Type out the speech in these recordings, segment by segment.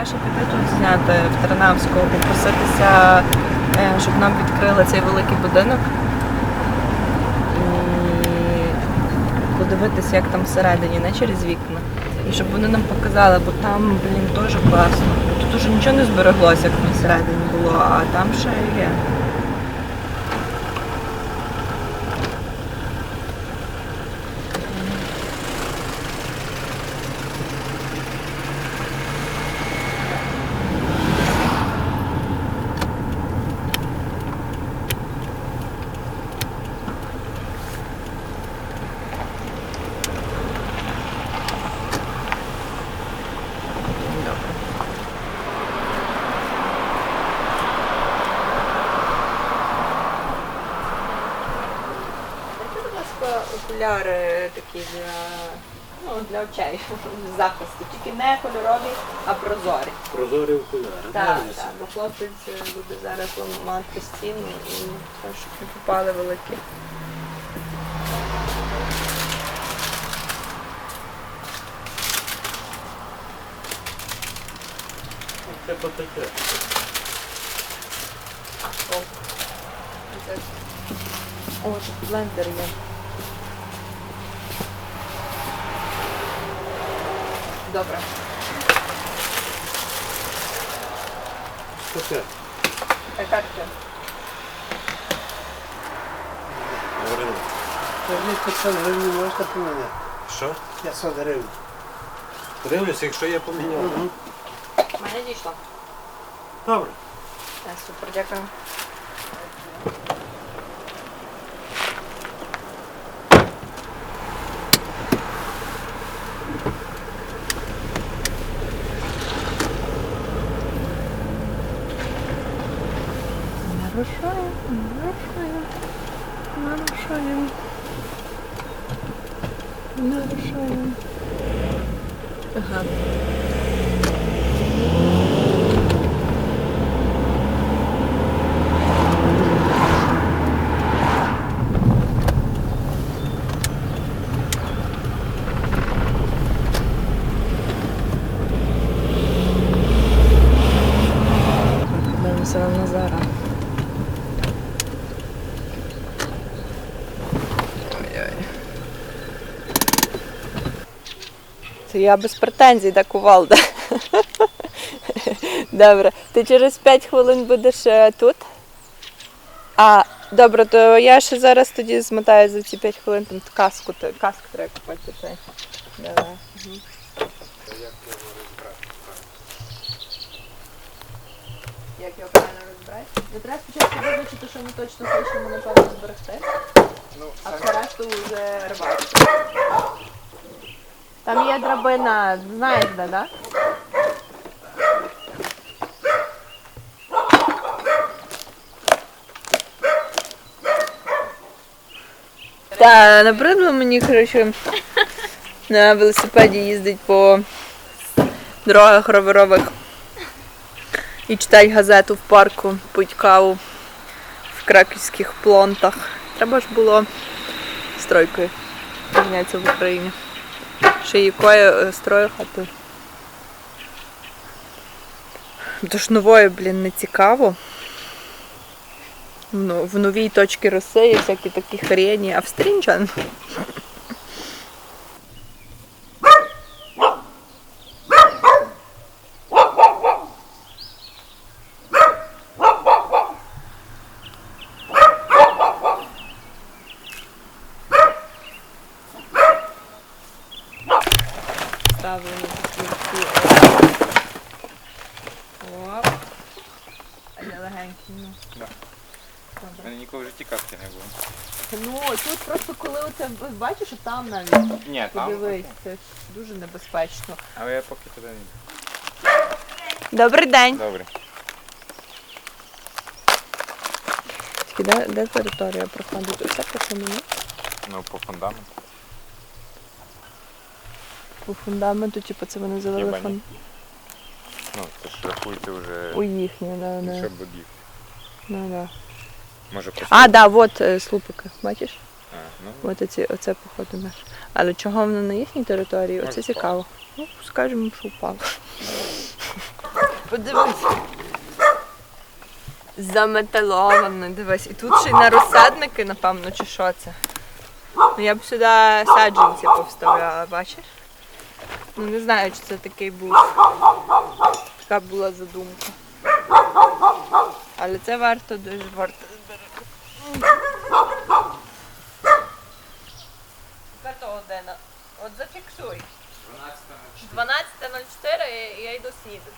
краще піти тут зняти в Тернавську, попроситися, е, щоб нам відкрили цей великий будинок. І подивитися, як там всередині, не через вікна. І щоб вони нам показали, бо там, блін, теж класно. Тут уже нічого не збереглося, як на всередині було, а там ще є. Ласка, окуляри такі для, ну, для очей, захисту. Тільки не кольорові, а прозорі. Прозорі окуляри. Так, так, бо хлопець е, буде зараз ламати стіну і так, щоб не попали великі. Це потече. О, О, тут блендер є. Добре. Потече. А картки? Говорили. Мені 500 гривень можна поміняти. Що? 500 гривень. Дивлюся, якщо я поміняв. Мене дійшло. Добре. Так, супер, дякую. Я без претензій до кувалда. Добре. Ти через 5 хвилин будеш е, тут? А, добре, то я ще зараз тоді змотаю за ці 5 хвилин там каску, то- каску треба купити. Давай. Мгм. Як його правильно розбирати? Не треба спочатку визначити, що ми точно хочемо напевно зберегти, а все решту вже рвати. Там є драбина, знаєш де, так? Так, набридло мені, коротше, на велосипеді їздить по дорогах роверових і читати газету в парку, пить каву в краківських плонтах. Треба ж було стройкою зайнятися в Україні. Ще якою е, строю хату. Тож новою, блін, не цікаво. Ну, в новій точці Росії всякі такі хрені, а в старій нічого. Ставлені такі всі. Оп. А я легенькі, ну. Да. У Добре. мене ніколи в житті каски не було. Ну, тут просто коли оце бачиш, що там навіть. Ні, там. Подивись, це ж дуже небезпечно. Але я поки туди не йду. Добрий день. Добре. Тільки де, де територія проходить? Оце по що? Ну, по фундаменту. По фундаменту, типу, це вони завели Хіба фон... Ну, це ж рахуйте вже, у їхнє, да, да. щоб обіг. Ну, да. Може просто. А, да, от е, слупики, бачиш? А, ну, От оці, оце походу наш. Але чого воно на їхній території? Оце Може, цікаво. Ну, скажемо, що впало. Подивись. Заметаловане, дивись. І тут ще й на розсадники, напевно, чи що це. Ну я б сюди саджанці повставляла, бачиш? Ну не знаю, чи це такий був. Така була задумка. Але це варто дуже варто зберегти. Яка то година? От зафіксуй. 12.04 я йду снідати.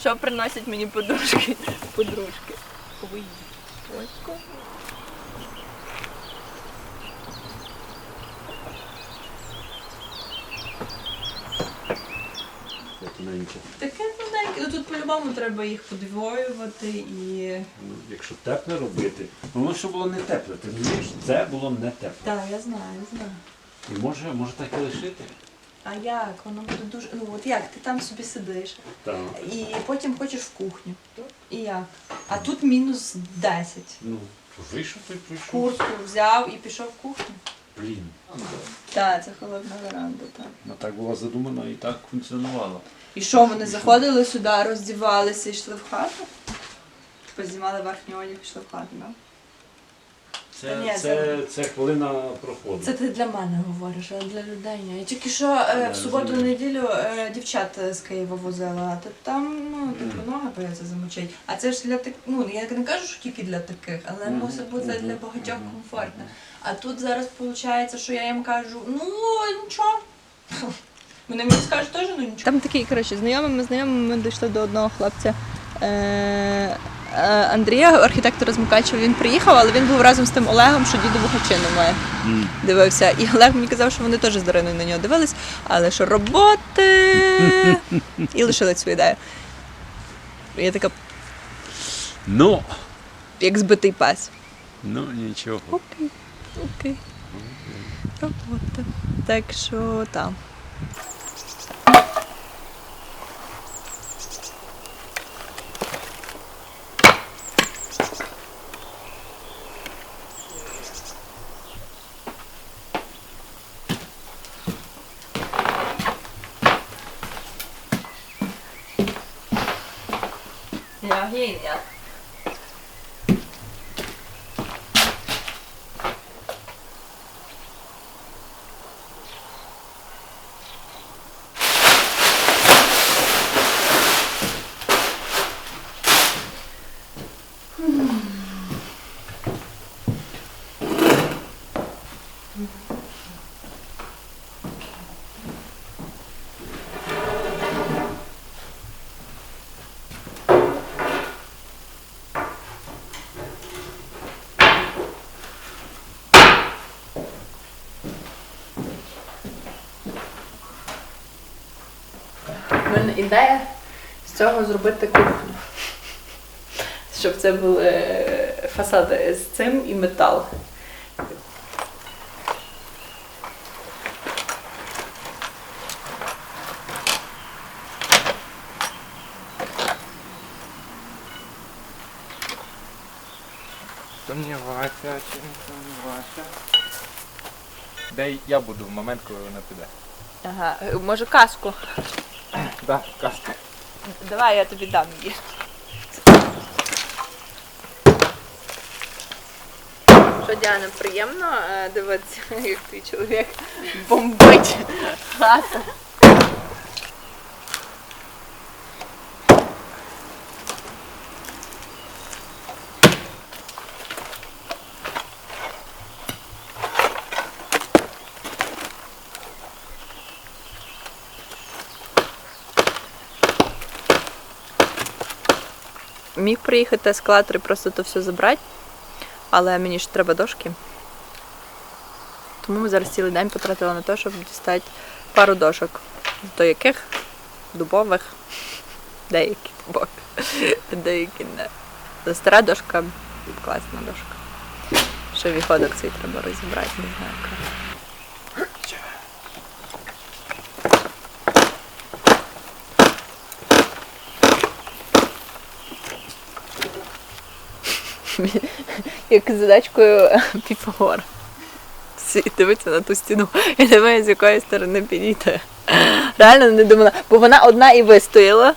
Що приносять мені подружки? Подружки. Ой, батько. Таке маленьке. Ну тут по-любому треба їх подвоювати і. Ну, Якщо тепле робити, ну воно ще було не тепле, ти розумієш? Це було не тепле. Так, я знаю, я знаю. І може, може так і лишити? А як? Воно буде дуже. Ну от як? Ти там собі сидиш Так. і потім хочеш в кухню. І як? А тут мінус 10. Ну, то вийшов той прийшов. Куртку взяв і пішов в кухню. Блін. Так, це холодна веранда, так. Ну так була задумана і так функціонувала. І що, вони заходили сюди, роздівалися і йшли в хату? Типу знімали верхній одяг, пішли в хату, так? Це, це, це хвилина проходу. Це ти для мене говориш, а для людей ні. Я тільки що е, в суботу неділю е, дівчат з Києва возила, а то там ну, типу, ноги бояться замочить. А це ж для таких, ну я не кажу, що тільки для таких, але Мгм, мусить бути мгм, для багатьох мгм, комфортно. А тут зараз виходить, що я їм кажу, ну нічого. Вони мені скажуть теж, ну нічого. Там такий, коротше, знайомими, знайомими ми дійшли до одного хлопця. Е- Андрія, архітектора з Мукачева, він приїхав, але він був разом з тим Олегом, що дідову хачину має. М. Дивився. І Олег мені казав, що вони теж з Дариною на нього дивились, але що роботи і лишили цю ідею. Я така, Ну, як збитий пес. ну нічого. Окей, окей. Робота. Так що там. Мене ідея з цього зробити кухню. Щоб це були фасади з цим і метал. Сумніватися, чи не сумніватися. Де я буду в момент, коли вона піде. Ага, може каску. Да, каска. Давай я тобі дам її. Що, Діана, приємно е, дивитися, як твій чоловік бомбить хату. Міг приїхати ескалатор і просто то все забрати, але мені ж треба дошки. Тому ми зараз цілий день потратили на те, щоб дістати пару дошок. До яких дубових, деякі дубові, деякі не. Але Стара дошка класна дошка. Ще виходок цей треба розібрати, не знаю. як задачкою Піфагора. і дивиться на ту стіну і не з якої сторони підійти. Реально не думала, бо вона одна і вистояла.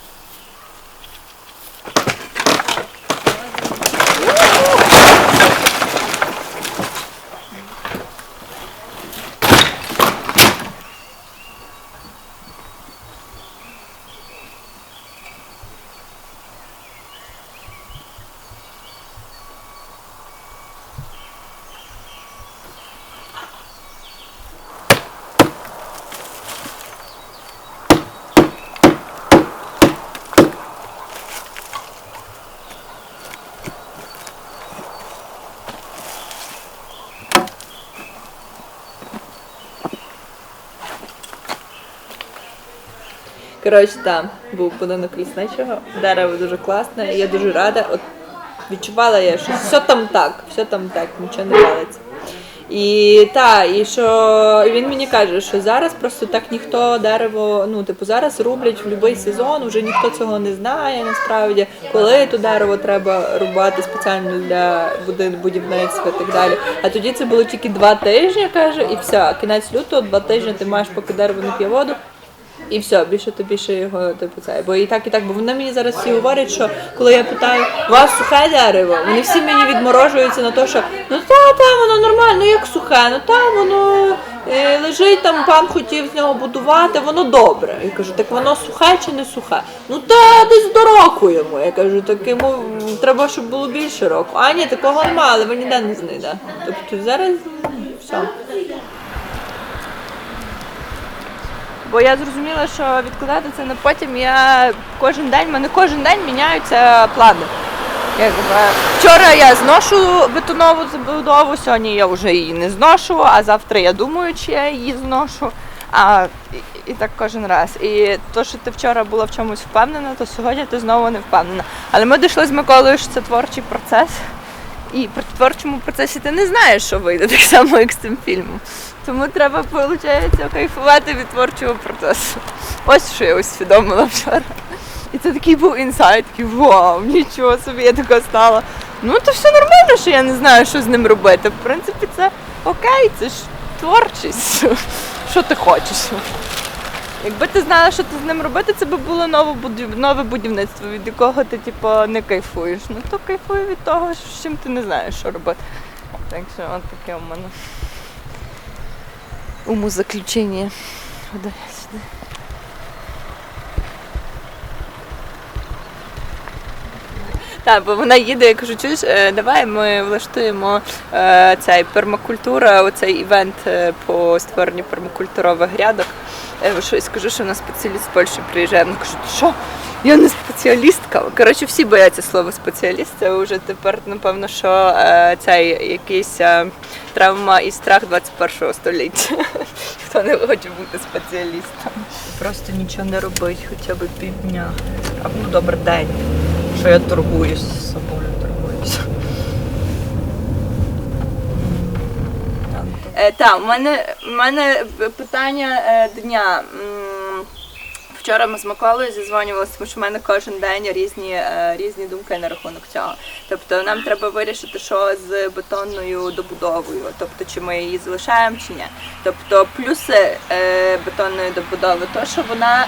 Коротше, там був будинок лісничого, дерево дуже класне, я дуже рада. От відчувала я, що все там так, все там так, нічого не валиться. І та, і що він мені каже, що зараз просто так ніхто дерево, ну типу зараз рублять в будь-який сезон, вже ніхто цього не знає насправді, коли то дерево треба рубати спеціально для будівництва і так далі. А тоді це було тільки два тижні, каже, і все, кінець лютого, два тижні ти маєш, поки дерево не п'є воду. І все, більше то більше його типу це. Бо і так, і так, бо вони мені зараз всі говорять, що коли я питаю, у вас сухе дерево, вони всі мені відморожуються на те, що ну та, та, воно нормально, ну як сухе, ну та воно е, лежить там, пан хотів з нього будувати, воно добре. Я кажу, так воно сухе чи не сухе? Ну та десь до року йому. Я кажу, так йому треба, щоб було більше року. А ні, такого немає, але ви ніде не знайде. Тобто зараз м, все. Бо я зрозуміла, що відкладати це на потім я кожен день, в мене кожен день міняються плани. Якби, вчора я зношу бетонову забудову, сьогодні я вже її не зношу, а завтра я думаю, чи я її зношу. А, і, і так кожен раз. І то, що ти вчора була в чомусь впевнена, то сьогодні ти знову не впевнена. Але ми дійшли з Миколою, що це творчий процес. І при творчому процесі ти не знаєш, що вийде, так само, як з цим фільмом. Тому треба, виходить, кайфувати від творчого процесу. Ось що я усвідомила вчора. І це такий був інсайт, такий вау, нічого собі, я така стала. Ну то все нормально, що я не знаю, що з ним робити. В принципі, це окей, це ж творчість. Що ти хочеш? Якби ти знала, що ти з ним робити, це би було нове будів... нове будівництво, від якого ти типу, не кайфуєш. Ну то кайфую від того, з чим ти не знаєш, що робити. Так що от таке у мене умозаключення. Сюди. Так, бо вона їде, я кажу, чуєш, е, давай ми влаштуємо е, цей пермакультура, оцей івент е, по створенню пермакультурових грядок. Що, і скажу, що нас спеціаліст з Польщі приїжджає. Вона каже, що? Я не спеціалістка. Коротше, всі бояться слова спеціаліст. Це вже тепер, напевно, що цей якийсь травма і страх 21 століття. Хто не хоче бути спеціалістом. Просто нічого не робить, хоча б півдня. А ну добре день. Що я торгуюсь з собою, торгуюся. Е, так, у мене, у мене питання е, дня. Вчора ми з Миколою зізвонювалися, тому що в мене кожен день різні, е, різні думки на рахунок цього. Тобто нам треба вирішити, що з бетонною добудовою, тобто чи ми її залишаємо чи ні. Тобто плюси е, бетонної добудови, то що вона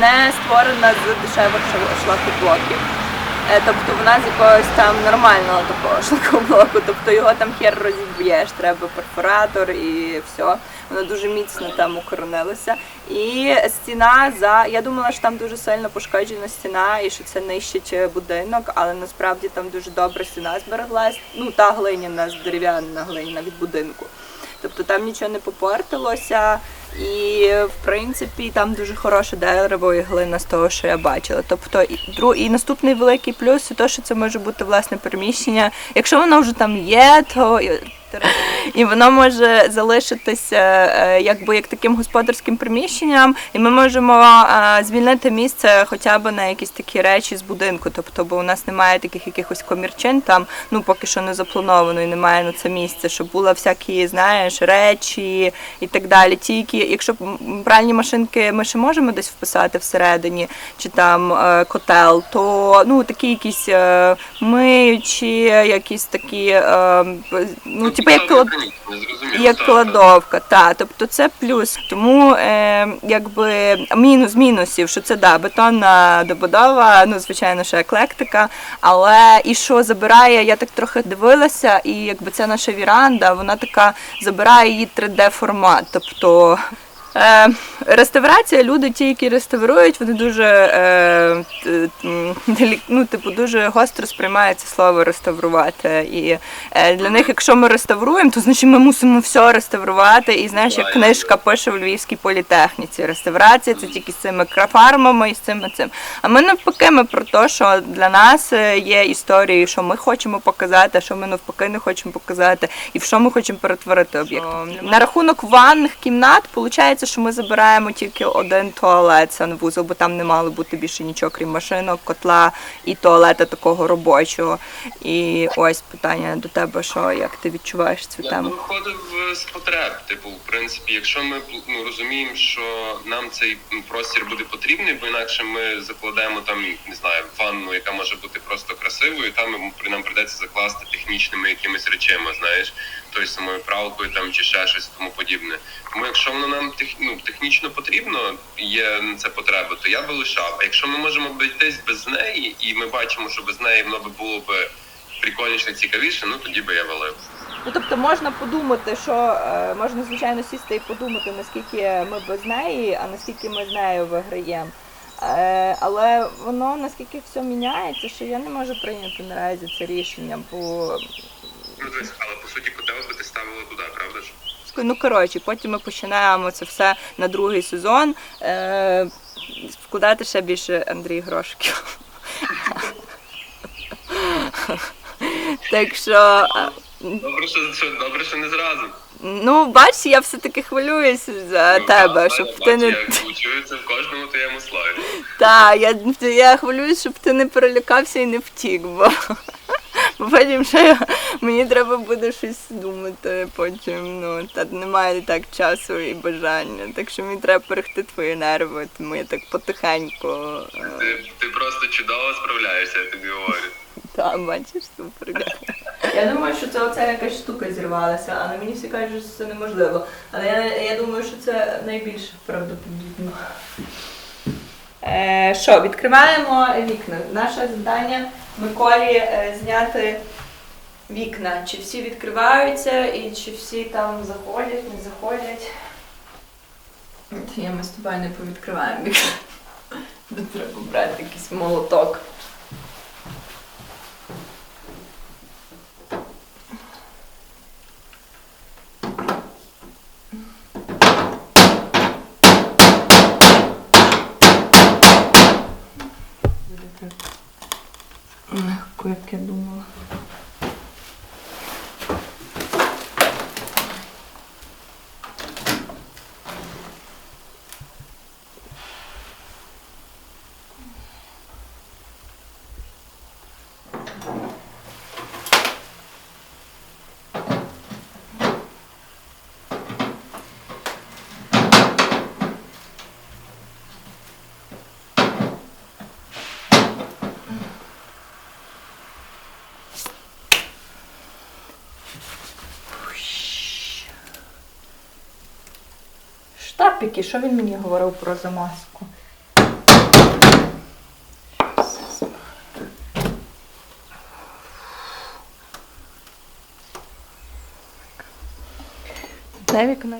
не створена з дешевих шла- шлакоблоків. Е, Тобто вона з якогось там нормального такого шлакоблоку, тобто його там хер розіб'єш, треба перфоратор і все. Воно дуже міцно там укоренилося. І стіна за я думала, що там дуже сильно пошкоджена стіна і що це нищить будинок, але насправді там дуже добра стіна збереглась. Ну та глиняна, дерев'яна глиняна від будинку. Тобто там нічого не попортилося, і в принципі там дуже хороше дерево і глина з того, що я бачила. Тобто, і дру- і наступний великий плюс це те, що це може бути власне приміщення. Якщо воно вже там є, то і воно може залишитися е, якби як таким господарським приміщенням, і ми можемо е, звільнити місце хоча б на якісь такі речі з будинку. Тобто, бо у нас немає таких якихось комірчин там, ну поки що не заплановано і немає на це місце, щоб були всякі, знаєш, речі і так далі. Ті, які, якщо пральні машинки ми ще можемо десь вписати всередині, чи там е, котел, то ну такі якісь миючі, якісь такі, ну типу типу як клад... як кладовка, та тобто це плюс. Тому е, якби мінус мінусів, що це да, бетонна добудова, ну звичайно, що еклектика. Але і що забирає, я так трохи дивилася, і якби це наша віранда, вона така забирає її 3D формат. Тобто реставрація, люди, ті, які реставрують, вони дуже е, ну, типу, дуже гостро сприймають це слово реставрувати. І е, для них, якщо ми реставруємо, то значить ми мусимо все реставрувати. І знаєш, як книжка пише в Львівській політехніці. Реставрація це тільки з цими крафармами і з цим цим. А ми навпаки, ми про те, що для нас е, є історії, що ми хочемо показати, що ми навпаки не хочемо показати, і в що ми хочемо перетворити об'єкт. На рахунок ванних кімнат, виходить, що ми забираємо тільки один туалет, санвузол, бо там не мало бути більше нічого, крім машинок, котла і туалета такого робочого. І ось питання до тебе, що як ти відчуваєш цю Я тему? виходив е, з потреб. Типу, в принципі, якщо ми ну, розуміємо, що нам цей простір буде потрібний, бо інакше ми закладемо там, не знаю, ванну, яка може бути просто красивою, там нам придеться закласти технічними якимись речами, знаєш, тою самою пралкою там чи ще щось тому подібне. Тому якщо воно нам тех, ну, технічно потрібно, є на це потреба, то я би лишав. А якщо ми можемо обійтись без неї, і ми бачимо, що без неї воно би було би прикольніше, цікавіше, ну тоді би я валив. Ну тобто можна подумати, що е, можна звичайно сісти і подумати, наскільки ми без неї, а наскільки ми з нею виграємо. Е, але воно наскільки все міняється, що я не можу прийняти наразі це рішення, бо Ну, але по суті ставила туди, правда ж? ну коротше, потім ми починаємо це все на другий сезон. Е, вкладати ще більше Андрій Грошків. Так що. е, Добре, що, добре, що не зразу. Ну, бачиш, я все-таки хвилююся за Ну, тебе, так, щоб я ти не. бачу, Я чую це в кожному твоєму слові. Так, я, я хвилююсь, щоб ти не перелякався і не втік, бо потім ще мені треба буде щось думати потім. Ну, та немає так часу і бажання. Так що мені треба берегти твої нерви, тому я так потихеньку. е, Ти, ти просто чудово справляєшся, я тобі говорю. Та, бачиш, супер. Я думаю, що це оця якась штука зірвалася, але мені всі кажуть, що це неможливо. Але я, я думаю, що це найбільш правдоподібно. Е, що, відкриваємо вікна. Наше завдання Миколі е, зняти вікна. Чи всі відкриваються і чи всі там заходять, не заходять. Я ми з тобою не повідкриваємо вікна. Треба брати якийсь молоток. Легко, як я думала. Штапіки, що він мені говорив про замазку? Де вікно?